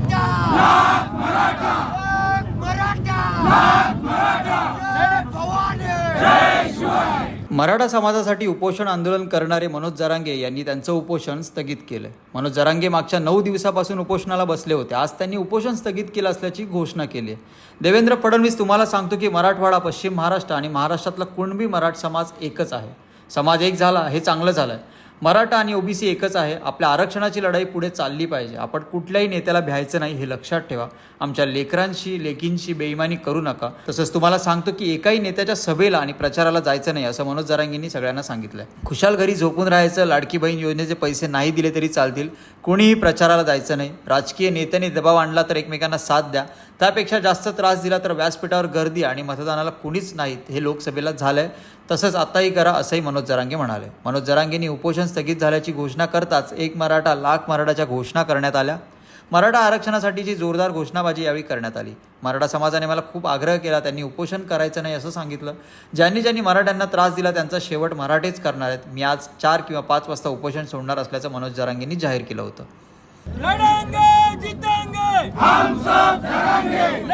मराठा! लाख मराठा! लाख मराठा जय भवानी! मराठा समाजासाठी उपोषण आंदोलन करणारे मनोज जरांगे यांनी त्यांचं उपोषण स्थगित केलं. मनोज जरांगे मागच्या नऊ दिवसापासून उपोषणाला बसले होते. आज त्यांनी उपोषण स्थगित केलं असल्याची घोषणा केली आहे. देवेंद्र फडणवीस तुम्हाला सांगतो की मराठवाडा पश्चिम महाराष्ट्र आणि महाराष्ट्रातला कुणबी मराठ समाज एकच आहे. समाज एक झाला हे चांगलं झालं आहे मराठा आणि ओबीसी एकच आहे. आपल्या आरक्षणाची लढाई पुढे चालली पाहिजे. आपण कुठल्याही नेत्याला भ्यायचं नाही हे लक्षात ठेवा. आमच्या लेकरांशी लेकींशी बेईमानी करू नका. तसंच तुम्हाला सांगतो की एकाही नेत्याच्या सभेला आणि प्रचाराला जायचं नाही असं मनोज जरांगींनी सगळ्यांना सांगितलं खुशाल घरी झोपून राहायचं लाडकी बहीण योजनेचे पैसे नाही दिले तरी चालतील. कोणीही प्रचाराला जायचं नाही. राजकीय नेत्याने दबाव आणला तर एकमेकांना साथ द्या. त्यापेक्षा जास्त त्रास दिला तर व्यासपीठावर गर्दी आणि मतदानाला कुणीच नाहीत हे लोकसभेला झालंय. तसंच आताही करा असंही मनोज जरांगे म्हणाले. मनोज जरांगेंनी उपोषण स्थगित झाल्याची घोषणा करताच एक मराठा लाख मराठाच्या घोषणा करण्यात आल्या. मराठा आरक्षणासाठीची जोरदार घोषणाबाजी यावेळी करण्यात आली. मराठा समाजाने मला खूप आग्रह केला त्यांनी उपोषण करायचं नाही असं सांगितलं. ज्यांनी ज्यांनी मराठ्यांना त्रास दिला त्यांचा शेवट मराठेच करणार आहेत. मी आज चार किंवा पाच वाजता उपोषण सोडणार असल्याचं मनोज जरांगेंनी जाहीर केलं होतं. সঙ্গে